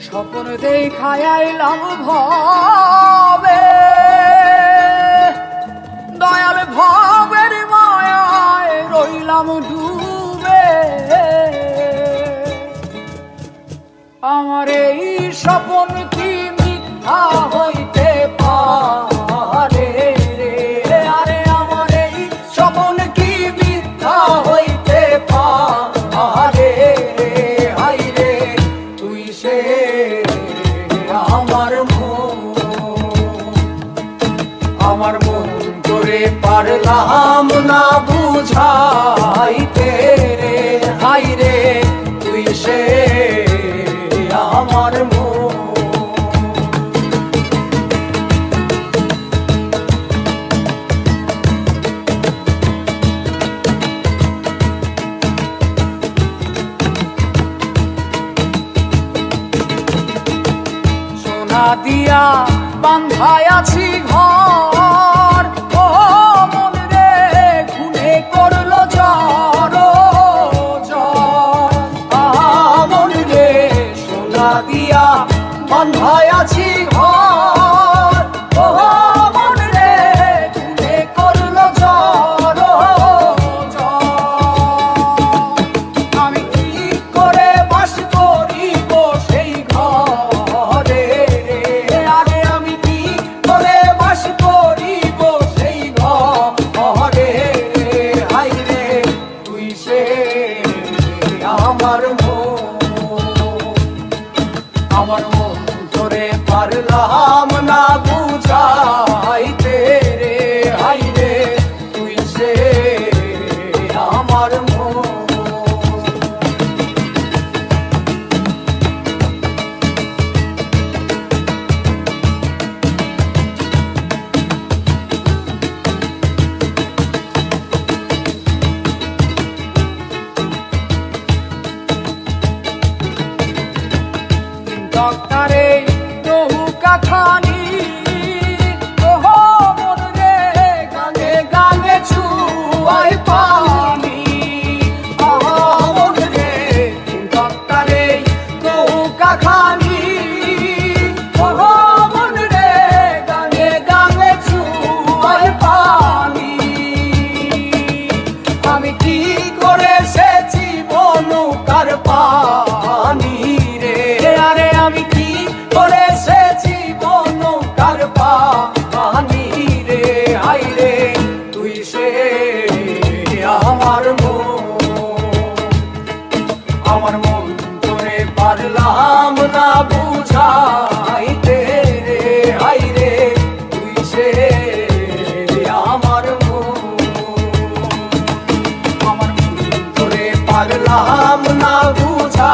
স্বপ্ন দেখায় আইলাম ভবে। দয়াল ভবের মায়ায় রইলাম ডুবে। আমার এই স্বপ্ন কি মিথ্যা হইতে আমার মন করে পারলাম না বুঝাইতে। রে হাই রে, তুই সে আমার দিয়া বান্ধায় আছি ঘর। বান্ধায় আছি ঘর। ও মন রে খুনে করল জর আমি কি করে বাস করিব সেই ঘরে আরে আমি কি করে বাস করিব সেই ঘরে হাই রে, তুই সে আমার মন। আমার মন পারলাম না বুঝাইতে রে হাই রে তুই আমার নৌকা খানি ওহ মন রে গানে গানে ছুয়াই পানি। আহ মন মন না বুঝা